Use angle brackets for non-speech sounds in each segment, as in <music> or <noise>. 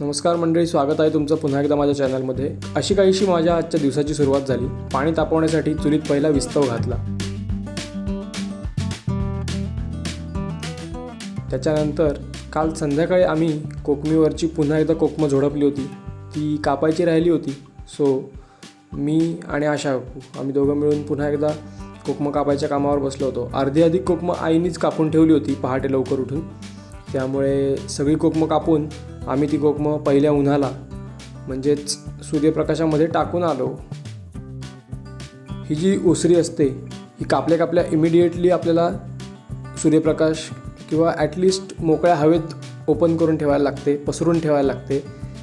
नमस्कार मंडळी स्वागत आहे तुमचं पुन्हा एकदा माझ्या चॅनलमध्ये. अशी काहीशी माझ्या आजच्या दिवसाची सुरुवात झाली. पाणी तापवण्यासाठी चुलीत पहिला विस्तव घातला. त्याच्यानंतर काल संध्याकाळी आम्ही कोकमीवरची पुन्हा एकदा कोकमं झोडपली होती. ती कापायची राहिली होती. सो मी आणि आशा आम्ही दोघं मिळून पुन्हा एकदा कोकमं कापायच्या कामावर बसलो होतो. अर्धी अधिक कोकमं आईनीच कापून ठेवली होती पहाटे लवकर उठून. त्यामुळे सगळी कोकमं कापून आम्ही ती कोकमं पहिल्या उन्हाला म्हणजेच सूर्यप्रकाशामध्ये टाकून आलो. ही जी ओसरी असते ही कापल्या कापल्या इमिडिएटली आपल्याला सूर्यप्रकाश किंवा ॲटलिस्ट मोकळ्या हवेत ओपन करून ठेवायला लागते पसरून ठेवायला लागते.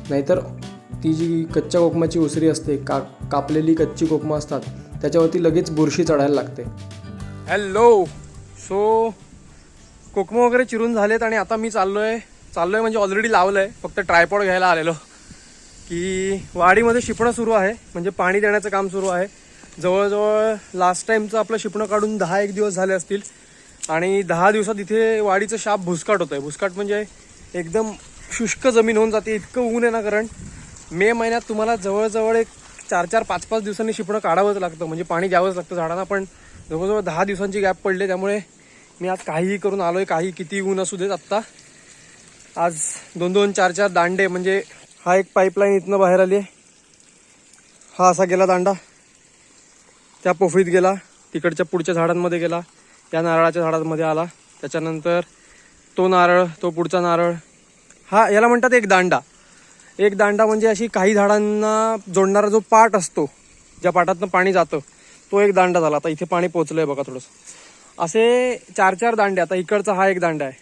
नाहीतर ती जी कच्च्या कोकमाची उसरी असते का कापलेली कच्ची कोकमं असतात त्याच्यावरती लगेच बुरशी चढायला लागते. हॅलो सो कोकम वगैरे चिरून झालेत आणि आता मी चाललोय चाललोय म्हणजे ऑलरेडी लावलंय. फक्त ट्रायपॉड घ्यायला आलेलो. की वाडीमध्ये शिपणं सुरू आहे म्हणजे पाणी देण्याचं काम सुरू आहे. जवळजवळ लास्ट टाईमचं आपलं शिपणं काढून दहा एक दिवस झाले असतील. आणि दहा दिवसात इथे वाडीचं शाप भुसकाट होतं आहे भुसकाट म्हणजे एकदम शुष्क जमीन होऊन जाते इतकं ऊन आहे ना कारण. मे महिन्यात तुम्हाला जवळजवळ एक चार चार पाच पाच दिवसांनी शिपणं काढावंच लागतं. म्हणजे पाणी द्यावंच लागतं झाडांना पण जवळजवळ दहा दिवसांची गॅप पडले त्यामुळे मी आज काहीही करून आलोय काही किती ऊन असू देत आत्ता. आज दोन दोन चार चार दांडे म्हणजे हा एक पाईपलाईन इथनं बाहेर आली आहे हा असा गेला दांडा. त्या पोफळीत गेला तिकडच्या पुढच्या झाडांमध्ये गेला त्या नारळाच्या झाडांमध्ये आला. त्याच्यानंतर तो नारळ तो पुढचा नारळ. हा याला म्हणतात एक दांडा. एक दांडा म्हणजे अशी काही झाडांना जोडणारा जो पाट असतो ज्या पाटातनं पाणी जातं तो एक दांडा झाला. आता इथे पाणी पोचलंय बघा थोडंसं. असे चार चार दांडे आता इकडचा हा एक दांडा आहे.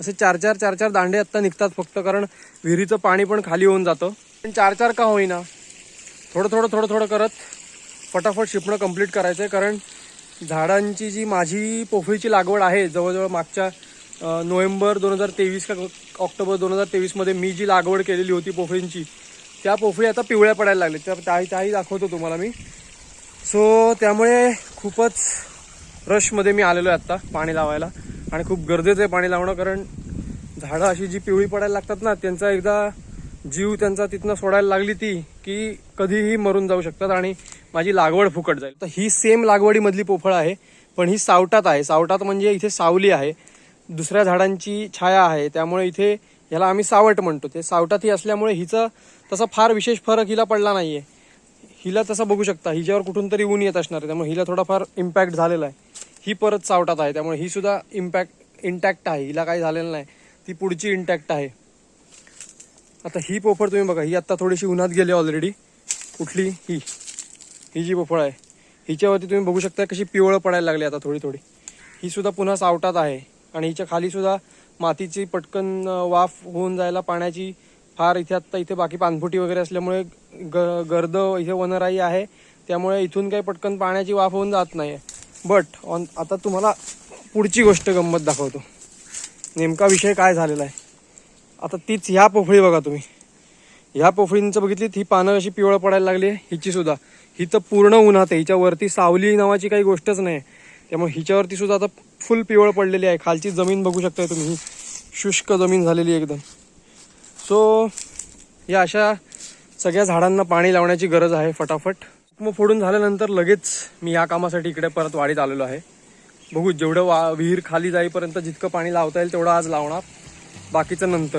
असे चार चार चार चार दांडे आत्ता निघतात फक्त कारण विहिरीचं पाणी पण खाली होऊन जातं. पण चार चार का होईना? थोडं थोडं थोडं थोडं करत फटाफट शिपणं कंप्लीट करायचं आहे कारण झाडांची जी माझी पोफळीची लागवड आहे जवळजवळ मागच्या नोव्हेंबर दोन हजार तेवीस का ऑक्टोबर दोन हजार तेवीसमध्ये मी जी लागवड केलेली होती पोफळींची त्या पोफळी आता पिवळ्या पडायला लागल्या. त्या त्याही त्याही दाखवतो तुम्हाला मी. सो त्यामुळे खूपच रशमध्ये मी आलेलो आहे आत्ता पाणी लावायला. आणि खूप गरजेचं आहे पाणी लावणं कारण झाडं अशी जी पिवळी पडायला लागतात ना त्यांचा एकदा जीव त्यांचा तिथनं सोडायला लागली ती की कधीही मरून जाऊ शकतात आणि माझी लागवड फुकट जाईल. तर ही सेम लागवडीमधली पोफळ आहे पण ही सावटात आहे. सावटात म्हणजे इथे सावली आहे. दुसऱ्या झाडांची छाया आहे त्यामुळे इथे ह्याला आम्ही सावट म्हणतो. ते सावटात ही असल्यामुळे हिचं तसा फार विशेष फरक हिला पडला नाही आहे हिला तसं बघू शकता. हिच्यावर कुठून तरी ऊन येत असणार आहे त्यामुळे हिला थोडाफार इम्पॅक्ट झालेला आहे. ही परत सावटात आहे. त्यामुळे ही सुद्धा इम्पॅक्ट इंटॅक्ट आहे. हिला काही झालेलं नाही. ती पुढची इंटॅक्ट आहे. आता ही पोफळ तुम्ही बघा. ही आत्ता थोडीशी उन्हात गेली ऑलरेडी कुठली? ही. ही जी पोफळ आहे. हिच्यावरती तुम्ही बघू शकता कशी पिवळं पडायला लागली आता थोडी थोडी. ही सुद्धा पुन्हा सावटात आहे. आणि हिच्या खाली सुद्धा मातीची पटकन वाफ होऊन जायला पाण्याची फार इथे आत्ता इथे बाकी पानफुटी वगैरे असल्यामुळे ग गर्द इथे वनराई आहे. त्यामुळे इथून काही पटकन पाण्याची वाफ होऊन जात नाही आहे बट ऑन आता तुम्हाला पुढची गोष्ट गंमत दाखवतो. नेमका विषय काय झालेला आहे? आता तीच ह्या पोफळी बघा तुम्ही. ह्या पोफळींचं बघितलीत? ही पानं अशी पिवळं पडायला लागली आहे हिची सुद्धा. ही तर पूर्ण उन्हात आहे हिच्यावरती सावली नावाची काही गोष्टच नाही. त्यामुळे हिच्यावरती सुद्धा आता फुल पिवळ पडलेली आहे. खालची जमीन बघू शकताय तुम्ही. ही शुष्क जमीन झालेली आहे एकदम. सो या अशा सगळ्या झाडांना पाणी लावण्याची गरज आहे फटाफट. मग फोडून झाल्यानंतर लगेच मी या कामासाठी इकडे परत वाडीत आलेलो आहे. बघू जेवढं वा विहीर खाली जाईपर्यंत जितकं पाणी लावता येईल तेवढं आज लावणार. बाकीचं नंतर.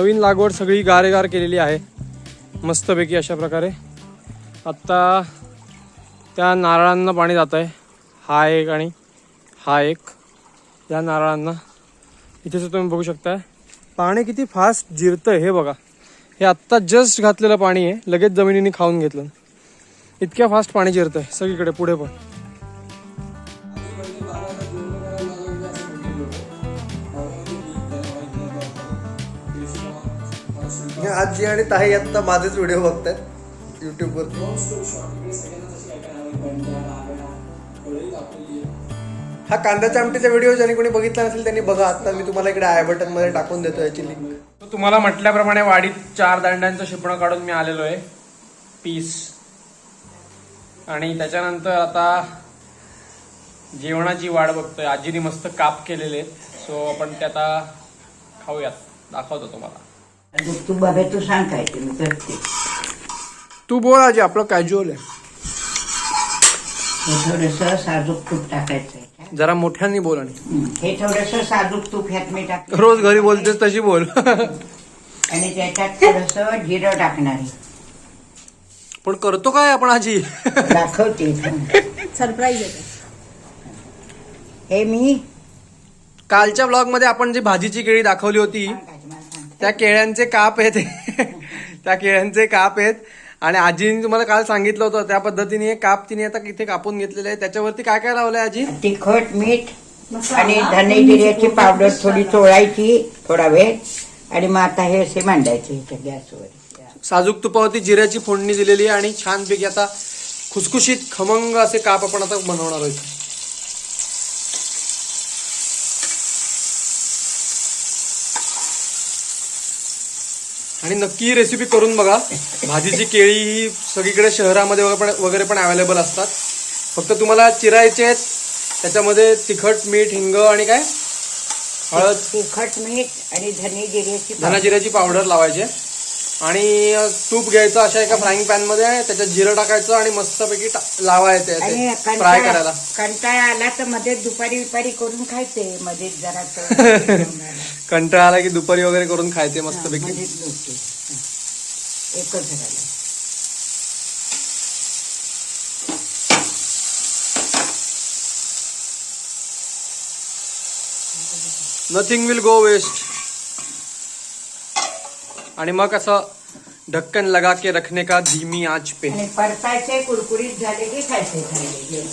नवीन लागवड सगळी गारेगार केलेली आहे. मस्तपैकी अशा प्रकारे. आत्ता त्या नारळांना पाणी जात आहे. हा एक आणि हा एक. या नारळांना इथेच तुम्ही बघू शकता पाणी किती फास्ट जिरतं हे बघा. हे आत्ता जस्ट घातलेलं पाणी आहे. लगेच जमिनीने खाऊन घेतलं. इतक्या फास्ट पाणी जिरतंय सगळीकडे पुढे पण. आजी आणि ताई आता माझेच व्हिडिओ बघतात युट्यूब हा कांद्याच्या आमटीचा व्हिडिओ ज्यांनी कोणी बघितला नसेल त्यांनी बघा. आता मी तुम्हाला इकडे आय बटनमध्ये टाकून देतो याची लिंक तुम्हाला म्हटल्याप्रमाणे वाडीत चार दांड्यांचं शिपणं काढून मी आलेलो आहे. पीस आणि त्याच्यानंतर आता जेवणाची वाढ बघतोय. आजीने मस्त काप केलेले आहेत. सो आपण ते आता खाऊयात. दाखवतो तुम्हाला. तू बघा तू सांग काय ते मी करते. तू बोल आजी आपलं कॅज्युअल आहे? हे थोडस साजूक तूप टाकायचं आहे जरा मोठ्याने बोल आणि. हं. हे थोडस साजूक तूप ह्यात मी टाकलं रोज घरी बोलतेस तशी बोल. आणि त्याच्यात थोडस जिरं टाकणार आहे. पण करतो काय आपण आजी? दाखवते. सरप्राईज. हे मी कालच्या ब्लॉगमध्ये आपण जी भाजीची केळी दाखवली होती त्या केळ्यांचे काप आहेत. <laughs> त्या केळ्यांचे काप आहेत. आणि आजीने तुम्हाला काल सांगितलं होतं त्या पद्धतीने हे काप तिने आता इथे कापून घेतलेले आहे. त्याच्यावरती काय काय लावलंय आजी? तिखट मीठ आणि धने जिऱ्याची पावडर थोडी चोळायची थोडा वेळ. आणि मग आता हे असे मांडायचे इथं गॅसवर साजूक तुपावरती जिऱ्याची फोडणी दिलेली आहे आणि छानपैकी आता खुसखुशीत खमंग असे काप आपण आता बनवणार आहोत. आणि नक्की रेसिपी करून बघा. भाजीची केळी ही सगळीकडे शहरामध्ये वगैरे पण वगैरे पण अवेलेबल असतात. फक्त तुम्हाला चिरायचे आहेत. त्याच्यामध्ये तिखट मीठ हिंग आणि काय? हळद. तिखट मीठ आणि धने जिऱ्याची धना पावडर. जिऱ्याची पावडर लावायची. आणि तूप घ्यायचं अशा एका फ्राईंग पॅनमध्ये त्याच्यात जिरं टाकायचं आणि मस्तपैकी लावायचे फ्राय करायला. कंटाळा आला तर मध्ये दुपारी विपारी करून खायचे. मध्ये जरा <laughs> कंटाळा आला की दुपारी वगैरे करून खायचे एकच राहिलं. नथिंग विल गो वेस्ट आणि मग असं ढक्कन लगा के रखने का धीमी आंच पे. परतायचे कुरकुरीत झाले की खायचे खायचे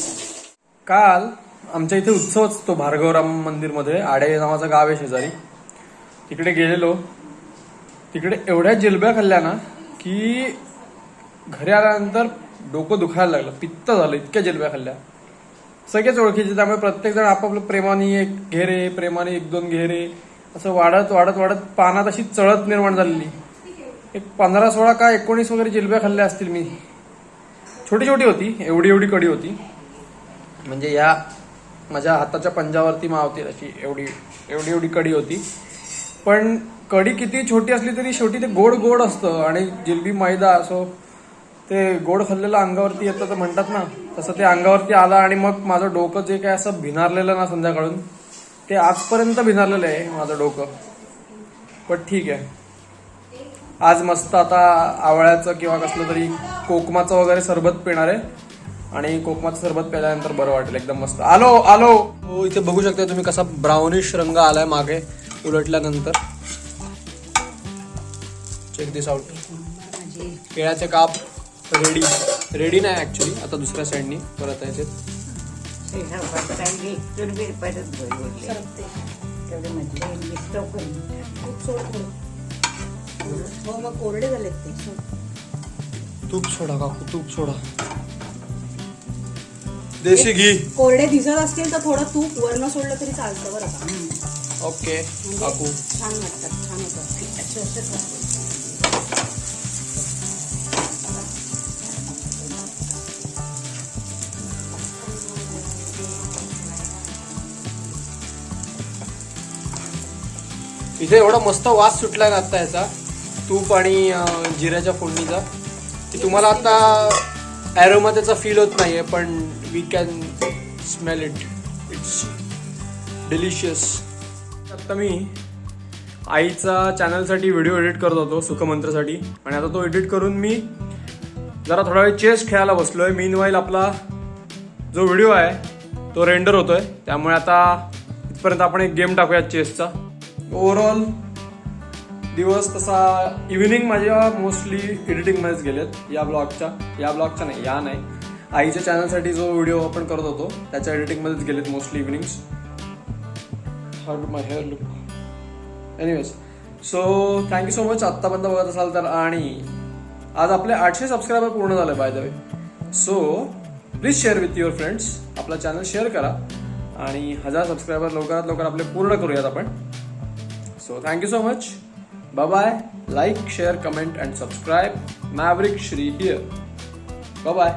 काल आमच्या इथे उत्सव असतो भार्गवराम मंदिरमध्ये. आडे नावाचं गाव आहे शेजारी. तिकडे गेलेलो. तिकडे एवढ्या जिलब्या खाल्ल्या ना की घरी आल्यानंतर डोकं दुखायला लागलं. पित्त झालं इतक्या जिलब्या खाल्ल्या. सगळेच ओळखीचे त्यामुळे प्रत्येक जण आपापलं प्रेमाने एक घेरे प्रेमाने एक दोन घेरे असं वाढत वाढत वाढत पानात अशी चळत निर्माण झालेली. एक पंधरा सोळा का एकोणीस वगैरे जिलब्या खाल्ल्या असतील मी. छोटी छोटी होती. एवढी एवढी कडी होती. म्हणजे या माझ्या हाताच्या पंजावरती मावतील अशी एवढी एवढी एवढी कडी होती. पण कढी किती छोटी असली तरी शेवटी ते गोड गोड असतं. आणि जिलबी मैदा असो ते गोड खाल्लेलं अंगावरती येतं तर म्हणतात ना तसं ते अंगावरती आलं आणि मग माझं डोकं जे काय असं भिनारलेलं ना संध्याकाळून ते आजपर्यंत भिनारलेलं आहे माझं डोकं. पण ठीक आहे. आज मस्त आता आवळ्याचं किंवा कसलं तरी कोकमाचं वगैरे सरबत पिणार आहे. आणि कोकमाचं सरबत प्यायल्यानंतर बरं वाटेल एकदम मस्त. आलो आलो. हो, इथे बघू शकता तुम्ही कसा ब्राउनिश रंग आलाय मागे. उलटल्यानंतर चेक दिस आउट केळ्याचे काप रेडी रेडी नाही ऍक्च्युली आता दुसऱ्या साईडनी परत यायचे मग कोरडे झालेत ते. तूप सोडा काकू तूप सोडा. देशी घी. कोरडे दिसत असतील तर थोडं तूप वरण सोडलं तरी चालतं बरं का. ओके काकू. छान वाटतात छान होतं. असं असं करते. इथे एवढा मस्त वास सुटलाय ना आता याचा. तूप आणि जिऱ्याच्या फोडणीचा. की तुम्हाला आता ॲरोमा त्याचा फील होत नाहीये पण we can smell it it's delicious आता मी आईचा चॅनलसाठी व्हिडिओ एडिट करत होतो सुखमंत्रसाठी. आणि आता तो एडिट करून मी जरा थोडा वेळ चेस खेळायला बसलोय. मीन वाईल आपला जो व्हिडिओ आहे तो रेंडर होतोय. त्यामुळे आता इथपर्यंत आपण एक गेम टाकूया चेसचा ओव्हरऑल दिवस तसा इव्हिनिंग माझ्या मोस्टली एडिटिंगमध्येच गेलेत. या ब्लॉगच्या या ब्लॉगच्या नाही या नाही. आईच्या चॅनलसाठी जो व्हिडिओ आपण करत होतो त्याच्या एडिटिंगमध्येच गेलेत mostly evenings hard my hair look anyways so thank you so much आत्तापर्यंत बघत असाल तर आणि आज आपले आठशे सबस्क्रायबर पूर्ण झाले by the way so please share with your friends आपला चॅनल शेअर करा. आणि हजार सबस्क्रायबर लवकरात लवकर आपले पूर्ण करूयात आपण. So thank you so much bye like share comment and subscribe Maverick Shree here bye